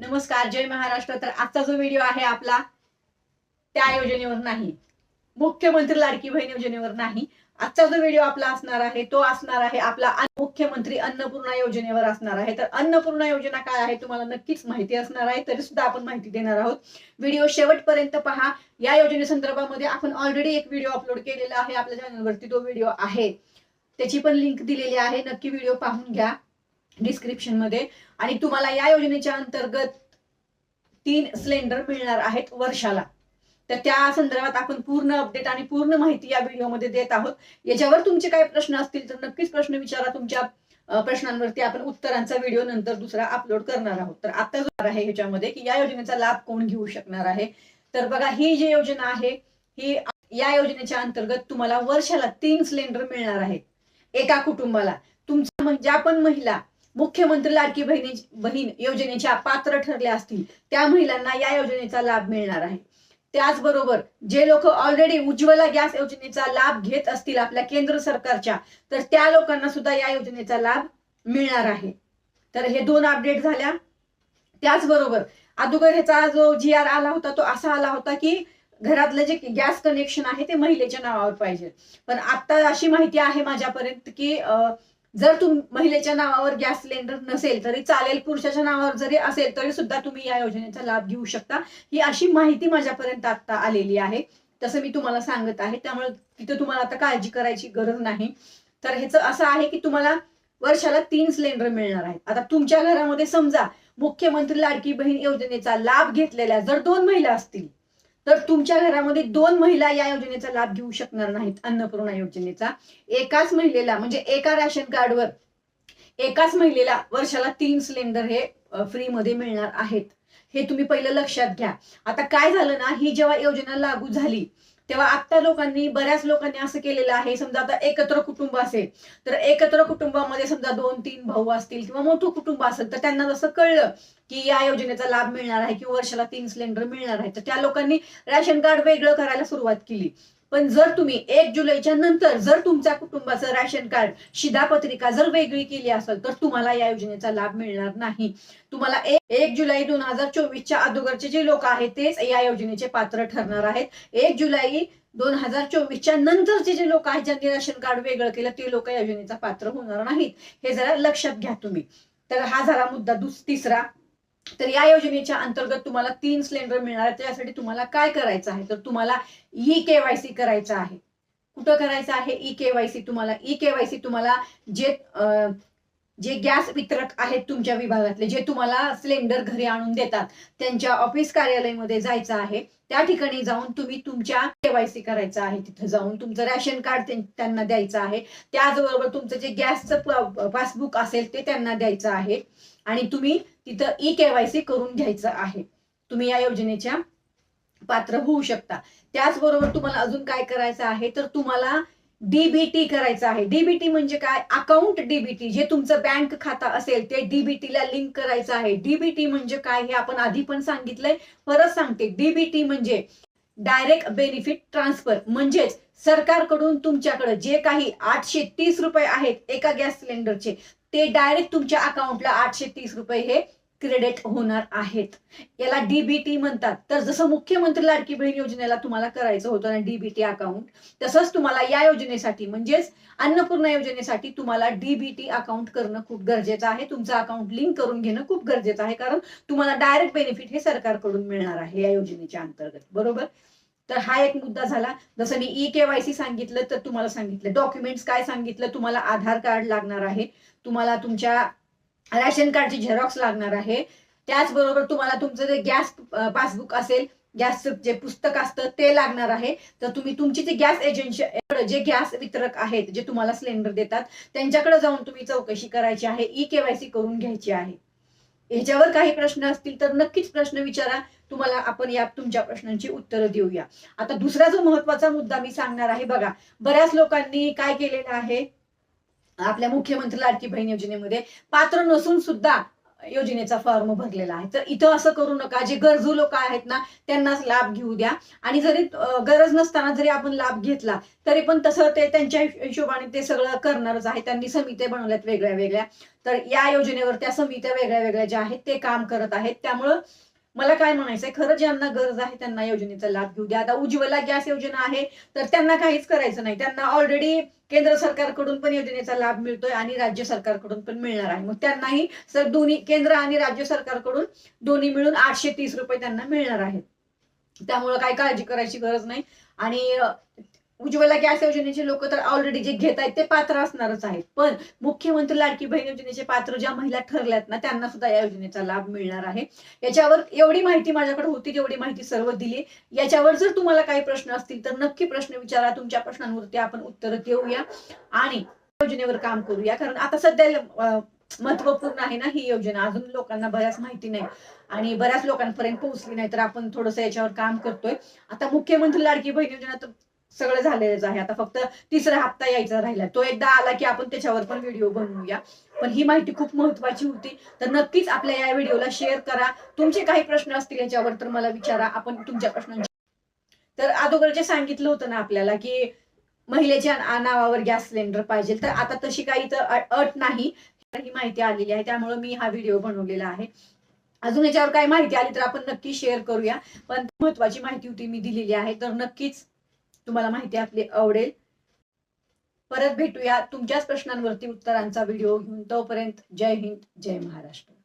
नमस्कार जय महाराष्ट्र. तर आजचा जो व्हिडिओ आहे आपला त्या योजनेवर नाही. मुख्यमंत्री लाडकी बहीण योजनेवर नाही. आजचा जो व्हिडिओ आपला असणार आहे तो असणार आहे आपला मुख्यमंत्री अन्नपूर्णा योजनेवर असणार आहे. तर अन्नपूर्णा योजना काय आहे तुम्हाला नक्कीच माहिती असणार आहे. तरी सुद्धा आपण माहिती देणार आहोत. व्हिडिओ शेवटपर्यंत पहा. या योजनेसंदर्भामध्ये आपण ऑलरेडी एक व्हिडिओ अपलोड केलेला आहे. आपल्या चॅनलवरती तो व्हिडिओ आहे. त्याची पण लिंक दिलेली आहे. नक्की व्हिडिओ पाहून घ्या. डिस्क्रिप्शनमध्ये. आणि तुम्हाला या योजनेच्या अंतर्गत तीन सिलेंडर मिळणार आहेत वर्षाला. तर त्या संदर्भात आपण पूर्ण अपडेट आणि पूर्ण माहिती या व्हिडिओमध्ये देत आहोत. याच्यावर तुमचे काही प्रश्न असतील तर नक्कीच प्रश्न विचारा. तुमच्या प्रश्नांवरती आपण उत्तरांचा व्हिडिओ नंतर दुसरा अपलोड करणार आहोत. तर आता जो आहे ह्याच्यामध्ये की या योजनेचा लाभ कोण घेऊ शकणार आहे? तर बघा ही जी योजना आहे ही या योजनेच्या अंतर्गत तुम्हाला वर्षाला तीन सिलेंडर मिळणार आहेत एका कुटुंबाला. तुमच्या ज्या पण महिला मुख्यमंत्री लाडकी बहिणी बहीण योजनेच्या पात्र ठरल्या असतील त्या महिलांना या योजनेचा लाभ मिळणार आहे. त्याचबरोबर जे लोक ऑलरेडी उज्ज्वला गॅस योजनेचा लाभ घेत असतील आपल्या केंद्र सरकारच्या तर त्या लोकांना सुद्धा या योजनेचा लाभ मिळणार आहे. तर हे दोन अपडेट झाल्या. त्याचबरोबर अगोदर ह्याचा जो जी आर आला होता तो असा आला होता की घरातलं जे गॅस कनेक्शन आहे ते महिलेच्या नावावर पाहिजे. पण आता अशी माहिती आहे माझ्यापर्यंत की जर तुम महिलेच्या नावावर गॅस सिलेंडर नसेल तरी चालेल पुरुषाच्या नावावर जरी असेल तरी सुद्धा तुम्ही या योजनेचा लाभ घेऊ शकता. ही अशी माहिती माझ्यापर्यंत आता आलेली आहे. तसं मी तुम्हाला सांगत आहे. त्यामुळे तिथे तुम्हाला आता काळजी करायची गरज नाही. तर ह्याचं असं आहे की तुम्हाला वर्षाला तीन सिलेंडर मिळणार आहेत. आता तुमच्या घरामध्ये समजा मुख्यमंत्री लाडकी बहीण योजनेचा लाभ घेतलेल्या जर दोन महिला असतील तर तुमच्या घरामध्ये दोन महिला या योजनेचा लाभ घेऊ शकणार नाहीत अन्नपूर्णा योजनेचा. एकाच महिलेला म्हणजे एका रॅशन कार्डवर एकाच महिलेला वर्षाला तीन सिलेंडर हे फ्रीमध्ये मिळणार आहेत. हे तुम्ही पहिलं लक्षात घ्या. आता काय झालं ना ही जेव्हा योजना लागू झाली तेव्हा आता लोकांनी बऱ्याच लोकांनी असं केलेलं आहे. समजा आता एकत्र कुटुंब असेल तर एकत्र कुटुंबामध्ये समजा दोन तीन भाऊ असतील किंवा मोठं कुटुंब असेल तर त्यांना जसं कळलं की या योजनेचा लाभ मिळणार आहे किंवा वर्षाला तीन सिलेंडर मिळणार आहे तर त्या लोकांनी रॅशन कार्ड वेगळं करायला सुरुवात केली. पण जर तुम्ही एक जुलैच्या नंतर जर तुमच्या कुटुंबाचं राशन कार्ड शिधापत्रिका जर वेगळी केली असेल तर तुम्हाला या योजनेचा लाभ मिळणार नाही. तुम्हाला एक जुलै दोन हजार चोवीसच्या अगोदरचे जे लोक आहेत तेच या योजनेचे पात्र ठरणार आहेत. एक जुलै दोन हजार चोवीसच्या नंतरचे जे लोक आहेत ज्यांनी राशन कार्ड वेगळं केलं ते लोक या योजनेचा पात्र होणार नाहीत. हे जरा लक्षात घ्या तुम्ही. तर हा झाला मुद्दा दुस तिसरा. तर या योजनेच्या अंतर्गत तुम्हाला तीन सिलेंडर मिळणार आहे त्यासाठी तुम्हाला काय करायचं आहे? तर तुम्हाला ई केवायसी करायचं आहे. कुठं करायचं आहे? ई केवायसी तुम्हाला ई केवायसी तुम्हाला जे जे गॅस वितरक आहेत तुमच्या विभागातले जे तुम्हाला सिलेंडर घरी आणून देतात त्यांच्या ऑफिस कार्यालयामध्ये जायचं आहे. त्या ठिकाणी जाऊन तुम्ही तुमच्या केवायसी करायचं आहे. तिथं जाऊन तुमचं रॅशन कार्ड त्यांना द्यायचं आहे. त्याचबरोबर तुमचं जे गॅसचं पासबुक असेल ते त्यांना द्यायचं आहे. आणि तुम्ही तिथं ई केवायसी करून घ्यायचं आहे. तुम्ही या योजनेच्या पात्र होऊ शकता. त्याचबरोबर तुम्हाला अजून काय करायचं आहे? तर तुम्हाला डीबीटी करायचं आहे. डीबीटी म्हणजे काय? अकाउंट डीबीटी जे तुमचं बँक खाता असेल ते डीबीटी ला लिंक करायचं आहे. डीबीटी म्हणजे काय? हे आपण आधी पण सांगितलंय. परत सांगते. डीबीटी म्हणजे डायरेक्ट बेनिफिट ट्रान्सफर. म्हणजेच सरकारकडून तुमच्याकडे जे काही आठशे तीस रुपये आहेत एका गॅस सिलेंडरचे ते डायरेक्ट तुमच्या अकाउंटला आठशे तीस रुपये हे क्रेडिट होणार आहेत. याला डीबीटी म्हणतात. तर जसं मुख्यमंत्री लाडकी बहीण योजनेला तुम्हाला करायचं होतं ना डीबीटी अकाउंट तसंच तुम्हाला या योजनेसाठी म्हणजेच अन्नपूर्णा योजनेसाठी तुम्हाला डीबीटी अकाउंट करणं खूप गरजेचं आहे. तुमचं अकाउंट लिंक करून घेणं खूप गरजेचं आहे. कारण तुम्हाला डायरेक्ट बेनिफिट हे सरकारकडून मिळणार आहे या योजनेच्या अंतर्गत. बरोबर? तर हा एक मुद्दा झाला. जसं मी ई केवायसी सांगितलं तर तुम्हाला सांगितलं. डॉक्युमेंट्स काय सांगितलं? तुम्हाला आधार कार्ड लागणार आहे. तुम्हाला तुमच्या रॅशन कार्डची झेरॉक्स लागणार आहे. त्याचबरोबर तुम्हाला तुमचं जे गॅस पासबुक असेल गॅसचं जे पुस्तक असतं ते लागणार आहे. तर तुम्ही तुमची जे गॅस एजन्सी जे गॅस वितरक आहेत जे तुम्हाला सिलेंडर देतात त्यांच्याकडे जाऊन तुम्ही चौकशी करायची आहे ई केवायसी करून घ्यायची आहे. ह्याच्यावर काही प्रश्न असतील तर नक्कीच प्रश्न विचारा. तुम्हाला आपण या तुमच्या प्रश्नांची उत्तरं देऊया. आता दुसरा जो महत्त्वाचा मुद्दा मी सांगणार आहे बघा बऱ्याच लोकांनी काय केलेलं आहे? आपल्या मुख्यमंत्री लाडकी बहीण योजनेमध्ये पात्र नसून सुद्धा योजनेचा फॉर्म भरलेला आहे. तर इथं असं करू नका. जे गरजू लोक आहेत ना त्यांनाच लाभ घेऊ द्या. आणि जरी गरज नसताना जरी आपण लाभ घेतला तरी पण तसं ते त्यांच्या हिशोबाने ते सगळं करणारच आहे. त्यांनी समित्या बनवल्यात वेगळ्या वेगळ्या तर या योजनेवर त्या समित्या वेगळ्या वेगळ्या ज्या आहेत ते काम करत आहेत. त्यामुळं मला काय म्हणायचंय? खरं ज्यांना गरज आहे त्यांना योजनेचा लाभ घेऊ द्या. आता उज्ज्वला गॅस योजना आहे तर त्यांना काहीच करायचं नाही. त्यांना ऑलरेडी केंद्र सरकारकडून पण योजनेचा लाभ मिळतोय आणि राज्य सरकारकडून पण मिळणार आहे. मग त्यांनाही सर दोन्ही केंद्र आणि राज्य सरकारकडून दोन्ही मिळून आठशे तीस रुपये त्यांना मिळणार आहेत. त्यामुळे काय काळजी करायची गरज नाही. आणि उज्ज्वला गॅस योजनेचे लोक तर ऑलरेडी जे घेत आहेत ते पात्र असणारच आहेत. पण मुख्यमंत्री लाडकी बहीण योजनेचे पात्र ज्या महिला ठरल्यात ना त्यांना सुद्धा या योजनेचा लाभ मिळणार आहे. याच्यावर एवढी माहिती माझ्याकडे होती तेवढी माहिती सर्व दिली. याच्यावर जर तुम्हाला काही प्रश्न असतील तर नक्की प्रश्न विचारा. तुमच्या प्रश्नांवरती आपण उत्तर देऊया आणि योजनेवर काम करूया. कारण आता सध्या महत्त्वपूर्ण आहे ना ही योजना. अजून लोकांना बऱ्याच माहिती नाही आणि बऱ्याच लोकांपर्यंत पोहोचली नाही तर आपण थोडस याच्यावर काम करतोय. आता मुख्यमंत्री लाडकी बहीण योजना तर सगळं झालेलंच आहे. आता फक्त तिसरा हप्ता यायचा राहिला तो एकदा आला की आपण त्याच्यावर पण व्हिडिओ बनवूया. पण ही माहिती खूप महत्वाची होती. तर नक्कीच आपल्या या व्हिडिओला शेअर करा. तुमचे काही प्रश्न असतील याच्यावर तर मला विचारा. आपण तुमच्या प्रश्नांची तर अगोदर जे सांगितलं होतं ना आपल्याला की महिलेच्या नावावर गॅस सिलेंडर पाहिजे. तर आता तशी काही तर अट नाही. ही माहिती आलेली आहे. त्यामुळे मी हा व्हिडिओ बनवलेला आहे. अजून याच्यावर काही माहिती आली तर आपण नक्की शेअर करूया. पण महत्वाची माहिती होती मी दिलेली आहे. तर नक्कीच तुम्हाला माहिती आपली आवडेल. परत भेटूया तुमच्याच प्रश्नांवरती उत्तरांचा व्हिडिओ. घेऊन तोपर्यंत जय हिंद जय महाराष्ट्र.